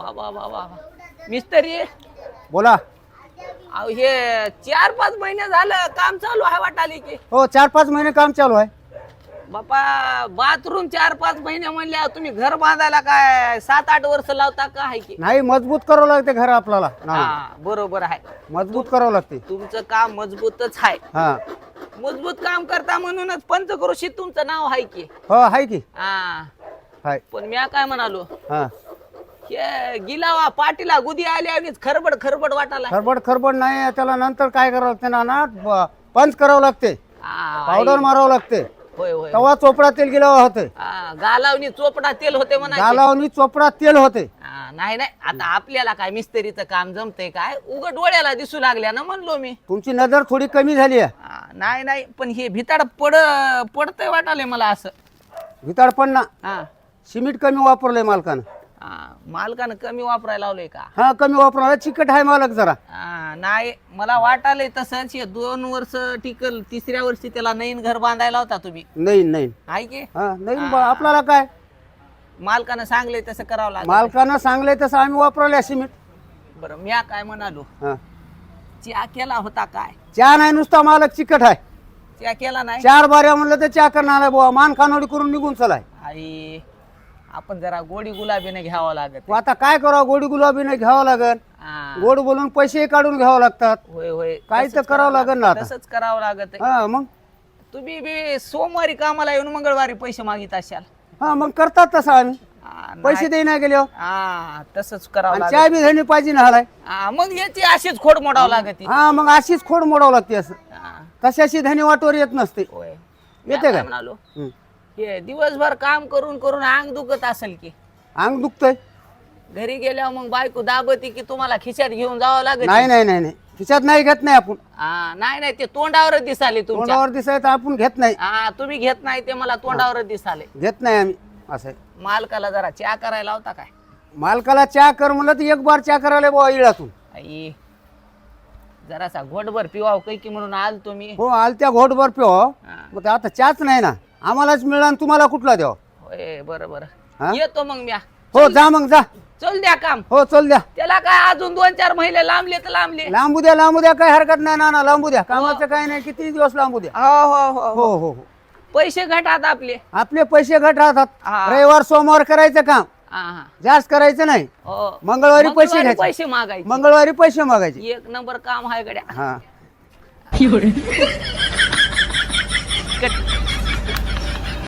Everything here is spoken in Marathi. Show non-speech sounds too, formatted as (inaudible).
बाबा बाबा मिस्त्री? बोला. अहो हे चार पाच महिने झालं काम चालू आहे वाटाली की. हो चार पाच महिने काम चालू आहे. बापा बाथरूम चार पाच महिने म्हणल्या तुम्ही घर बांधायला काय सात आठ वर्ष लावता का आहे की? नाही मजबूत करावं लागते घर आपल्याला. नाही. हा बरोबर आहे. मजबूत करावं लागते. तुमचं काम मजबूतच आहे. हा. मजबूत काम करता म्हणूनच पंचक्रोशीत तुमचं नाव आहे की. हो आहे की. हा. हाय पण मी काय म्हणालो? हा. हे गिलावा पाटीला गुदी आली आणि खरबड खरबड वाटाला खरबड खरबड नाही त्याला नंतर काय करावं लागते ना ब- पंच करावं लागते. पावडर मारावं लागते. होय होय. तेव्हा चोपडा तेल गेल्यावर होते. गालावनी चोपडा तेल होते म्हणा की. गालावनी चोपडा तेल होते. नाही नाही. आता आपल्याला काय मिस्त्रीचं काम जमतंय काय? उघड डोळ्याला दिसू लागल्या ना म्हणलो मी. तुमची नजर थोडी कमी झाली आहे. नाही नाही. पण हे भिताड पड पडतंय वाटाले मला असं. भिताडपण ना. हा. सिमेंट कमी वापरलंय मालकानं. हा मालकानं कमी वापरायला लावलंय का? हा कमी वापरला चिकट आहे मालक जरा. हा, नाही मला वाटालंय तसंच हे दोन वर्ष टिकल तिसऱ्या वर्षी त्याला नवीन घर बांधायला होता तुम्ही. नाही नाही आहे की? हा नाही बा- आपल्याला काय? मालकानं सांगले तसं करावं लागलं. मालकानं सांगलंय तसं आम्ही वापरले सिमेंट बरं म्या काय म्हणालो? हा. च्या केला होता काय? चहा नाही नुसता मालक चिकट आहे. च्या केला नाही? चार बाऱ्या म्हणलं तर चहा करणार आहे बुवा. मान खानोडी करून निघून चलाय. आई आपण जरा गोडी गुलाबीने घ्यावं लागत. मग आता काय करावं? गोडी गुलाबीने घ्यावं लागल हा, गोड बोलून पैसे काढून घ्यावं लागतात. होय होय. काय तसंच तर करावं लागेल ना आता. तसंच करावं लागत. हा मग? तुम्ही बी सोमवारी कामाला येऊन मंगळवारी पैसे मागित असाल. हा मग करतात तसं आम्ही. हा, नाही. पैसे देई नाही गेले हा तसंच करावं लागत. चहा बी धणी पाहिजे ना हलाय. हा, मग याची अशीच खोड मोडावं लागत. हा मग अशीच खोड मोडावं लागते असं. तशाशी धनी वाटवर येत नसते. होय. येते काय? काय? म्हणालो? हं. हे दिवसभर काम करून करून अंग दुखत असेल की. अंग दुखतंय. घरी गेल्यावर मग बायको दाबती की तुम्हाला खिशात घेऊन जावं लागत नाही नाही? नाही नाही खिशात नाही घेत नाही आपण. हा, नाही नाही ते तोंडावरच दिसाले तुमच्या. तोंडावर दिसायचं आपण घेत नाही. हा तुम्ही घेत नाही ते मला तोंडावरच दिसाले. घेत नाही आम्ही असं. आहे. मालकाला जरा चहा करायला होता काय? मालकाला चहा कर म्हणलं तर एक बार चहा करायला बुवा इळातून. आई जरासा घोटभर पिवाव कैकी म्हणून आल तुम्ही. हो आलत्या घोटभर पिओ हा. मग ते आता चहाच नाही ना. आम्हालाच मिळणार आणि तुम्हाला कुठला द्यावा? होय बरोबर हा? येतो मग म्या. हो जा मग जा. चल द्या काम. हो चल द्या. त्याला काय अजून दोन चार महिने लांबले तर लांबले. लांबू द्या लांबू द्या काही हरकत नाही ना ना लांबू द्या. कामाचं काही नाही किती दिवस लांबू द्या. हो हो हो हो. हो हो पैसे घटात आपले. आपले पैसे घट राहतात. हा. रविवार सोमवार करायचं काम. हा हा. जास्त करायचं नाही. हो. मंगळवारी पैसे मंगळवारी घ्यायचे. पैसे मागायचे. मंगळवारी पैसे मागायचे. एक नंबर काम आहे गड्या. हा. (laughs) कट.